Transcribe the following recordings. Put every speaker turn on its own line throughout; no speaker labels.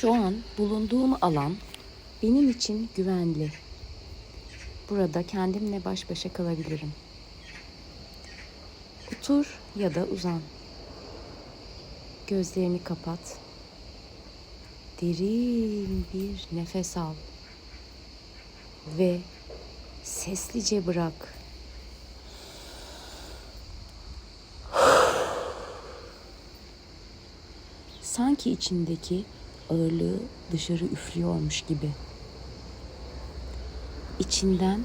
Şu an bulunduğum alan benim için güvenli. Burada kendimle baş başa kalabilirim. Otur ya da uzan. Gözlerini kapat. Derin bir nefes al. Ve seslice bırak. Sanki içindeki ağırlığı dışarı üflüyormuş gibi. İçinden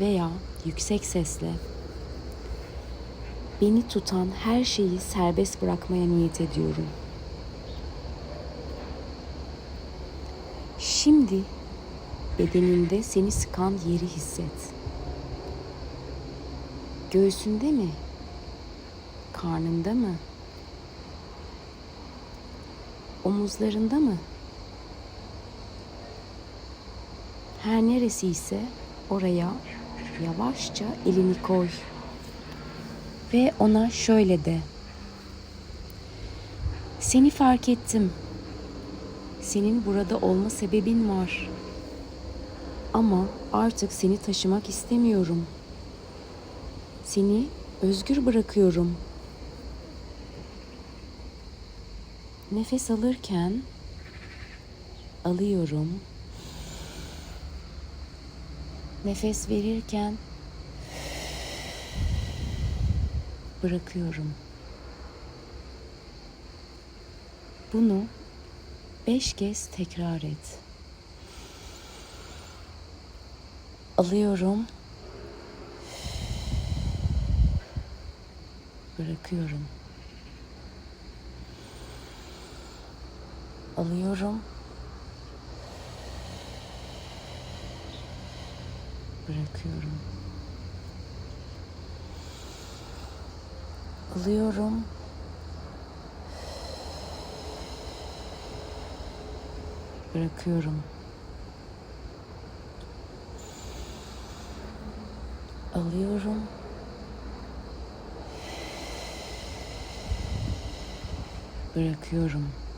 veya yüksek sesle beni tutan her şeyi serbest bırakmaya niyet ediyorum. Şimdi bedeninde seni sıkan yeri hisset. Göğsünde mi? Karnında mı? Omuzlarında mı? Her neresi ise oraya yavaşça elini koy. Ve ona şöyle de. Seni fark ettim. Senin burada olma sebebin var. Ama artık seni taşımak istemiyorum. Seni özgür bırakıyorum. Nefes alırken alıyorum. Nefes verirken bırakıyorum. Bunu beş kez tekrar et. Alıyorum. Bırakıyorum. Alıyorum. Bırakıyorum. Alıyorum. Bırakıyorum. Alıyorum. Bırakıyorum.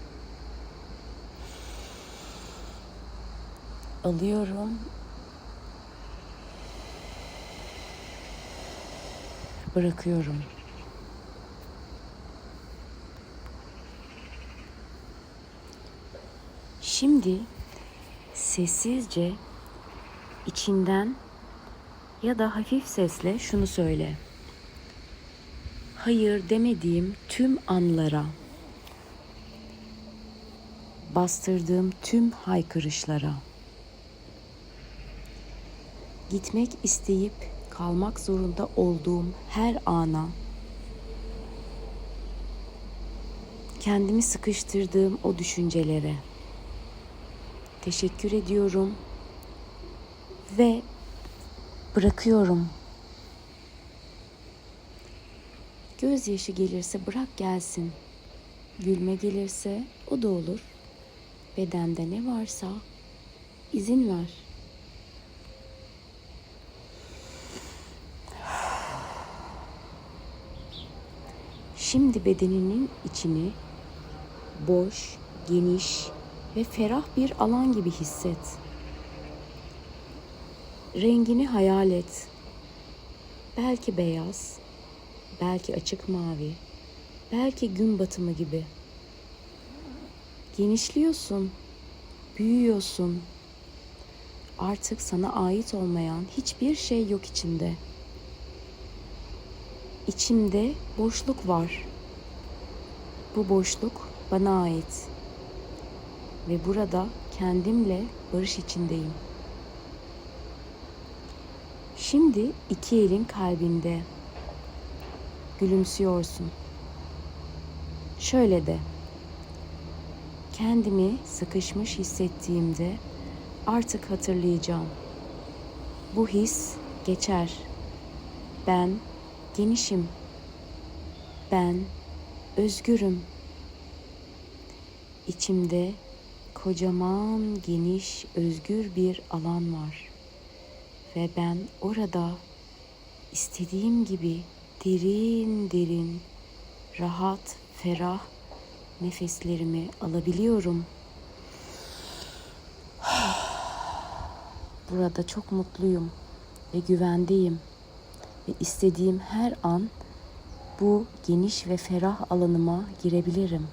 Alıyorum. Bırakıyorum. Şimdi sessizce içinden ya da hafif sesle şunu söyle. Hayır demediğim tüm anlara, bastırdığım tüm haykırışlara, gitmek isteyip kalmak zorunda olduğum her ana, kendimi sıkıştırdığım o düşüncelere teşekkür ediyorum ve bırakıyorum. Gözyaşı gelirse bırak gelsin. Gülme gelirse o da olur. Bedende ne varsa izin ver. Şimdi bedeninin içini boş, geniş ve ferah bir alan gibi hisset. Rengini hayal et. Belki beyaz, belki açık mavi, belki gün batımı gibi. Genişliyorsun, büyüyorsun. Artık sana ait olmayan hiçbir şey yok içinde. İçimde boşluk var. Bu boşluk bana ait. Ve burada kendimle barış içindeyim. Şimdi iki elin kalbinde. Gülümsüyorsun. Şöyle de. Kendimi sıkışmış hissettiğimde artık hatırlayacağım. Bu his geçer. Ben genişim. Ben özgürüm. İçimde kocaman, geniş, özgür bir alan var ve ben orada istediğim gibi derin derin, rahat, ferah nefeslerimi alabiliyorum. Burada çok mutluyum ve güvendeyim. Ve istediğim her an bu geniş ve ferah alanıma girebilirim.